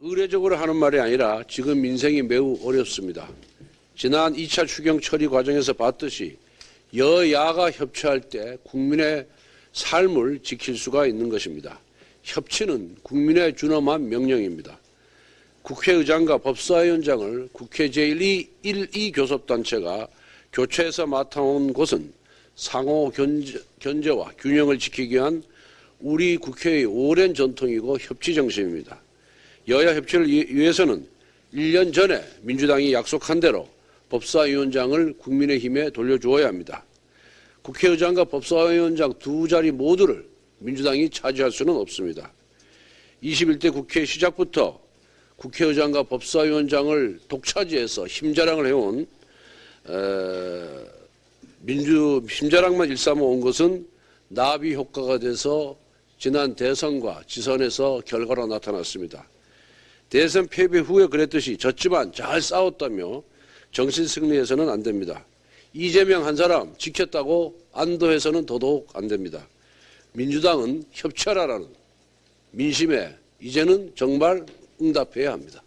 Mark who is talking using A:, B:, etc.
A: 의례적으로 하는 말이 아니라 지금 민생이 매우 어렵습니다. 지난 2차 추경 처리 과정에서 봤듯이 여야가 협치할 때 국민의 삶을 지킬 수가 있는 것입니다. 협치는 국민의 준엄한 명령입니다. 국회의장과 법사위원장을 국회 제1위 1위 교섭단체가 교체해서 맡아온 것은 상호 견제, 견제 와 균형을 지키기 위한 우리 국회의 오랜 전통이고 협치 정신입니다. 여야 협치를 위- 위해서는 1년 전에 민주당이 약속한 대로 법사위원장을 국민의힘에 돌려주어야 합니다. 국회의장과 법사위원장 두 자리 모두를 민주당이 차지할 수는 없습니다. 21대 국회 시작부터 국회의장과 법사위원장을 독차지해서 힘자랑을 해온 에, 민주 힘자랑만 일삼아 온 것은 나비 효과가 돼서 지난 대선과 지선에서 결과로 나타났습니다. 대선 패배 후에 그랬듯이 졌지만 잘 싸웠다며 정신 승리해서는 안 됩니다. 이재명 한 사람 지켰다고 안도해서는 더더욱 안 됩니다. 민주당은 협치하라는 민심에 이제는 정말 응답해야 합니다.